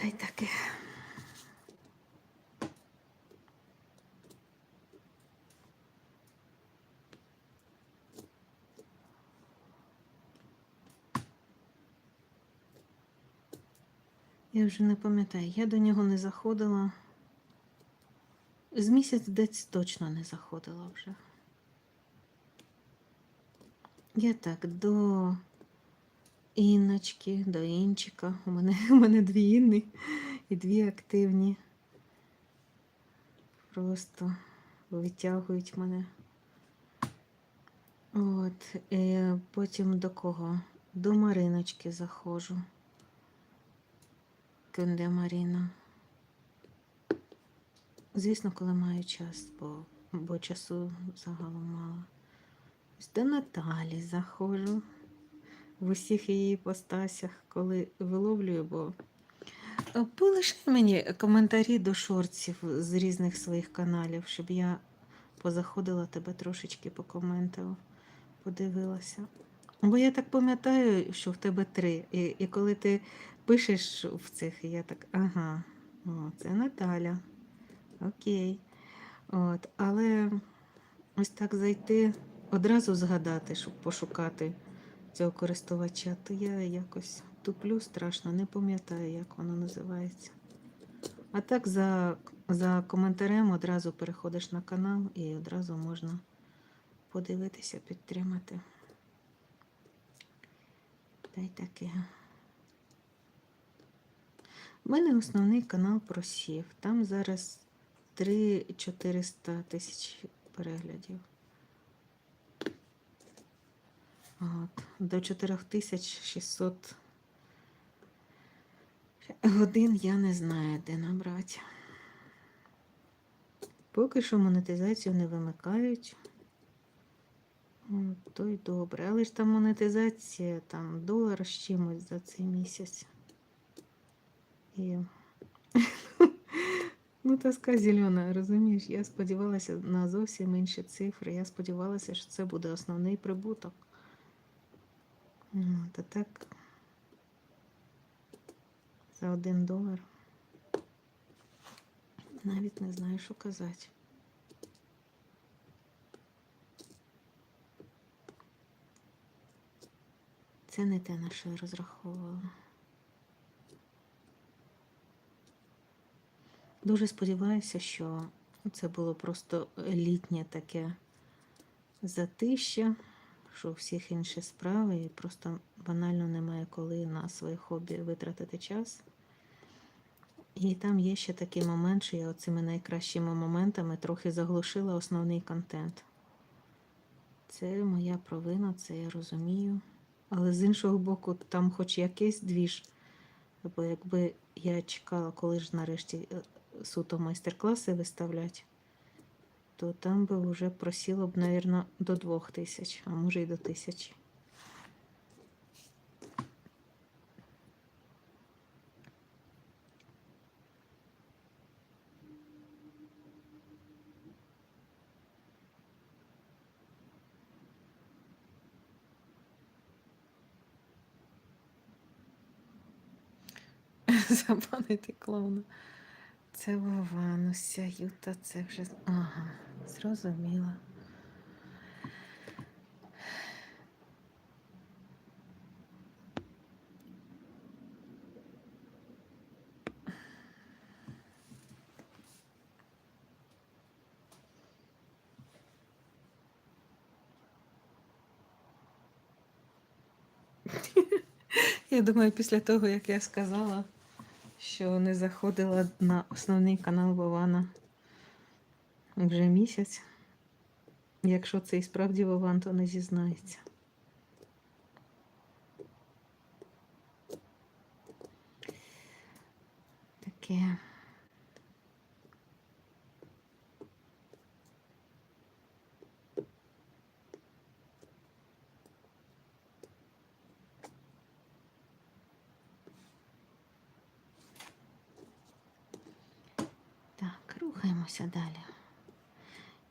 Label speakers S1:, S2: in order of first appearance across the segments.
S1: Та таке. Я вже не пам'ятаю, я до нього не заходила. З місяць десь точно не заходила вже. Я так до Інночки, до Інчика. У мене, у мене дві Інни і дві активні. Просто витягують мене. От, е, потім до кого? До Мариночки заходжу. Кенде Маріна. Звісно, коли маю час, бо, бо часу загалом мало. До Наталі заходжу в усіх її постасях, коли виловлюю, бо Е, полиши мені коментарі до шорців з різних своїх каналів, щоб я позаходила тебе трошечки покоментувала, подивилася. Бо я так пам'ятаю, що в тебе три. І, і коли ти пишеш в цих, я так, ага, о, це Наталя. Окей. От, але ось так зайти, одразу згадати, щоб пошукати цього користувача, то я якось туплю страшно, не пам'ятаю, як воно називається. А так за, за коментарем одразу переходиш на канал і одразу можна подивитися, підтримати. Та й таке. У мене основний канал про сів. Там зараз 3-400 тисяч переглядів. От, до 4600 годин я не знаю, де набрати. Поки що монетизацію не вимикають. То й добре. Але ж там монетизація, там долар з чимось за цей місяць. І... ну, тоска зелена, розумієш? Я сподівалася на зовсім інші цифри. Я сподівалася, що це буде основний прибуток. Ну, Та так за один долар. Навіть не знаю, що казати. Це не те, на що я розраховувала. Дуже сподіваюся, що це було просто літнє таке затища, що у всіх інші справи, і просто банально немає коли на своє хобі витратити час. І там є ще такий момент, що я оцими найкращими моментами трохи заглушила основний контент. Це моя провина, це я розумію. Але з іншого боку, там хоч якийсь двіж. Бо якби я чекала, коли ж нарешті е, суто майстер-класи виставлять, то там би вже просіло б, мабуть, до двох тисяч, а може й до тисячі. Забанити клоуна. Це Вовануся, Юта, це вже. Ага, зрозуміла. Я думаю, після того, як я сказала, що не заходила на основний канал Вована вже місяць. Якщо це і справді Вован, то не зізнається. Таке. Так, рухаємося далі.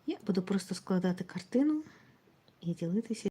S1: Я буду просто складати картину і ділитися.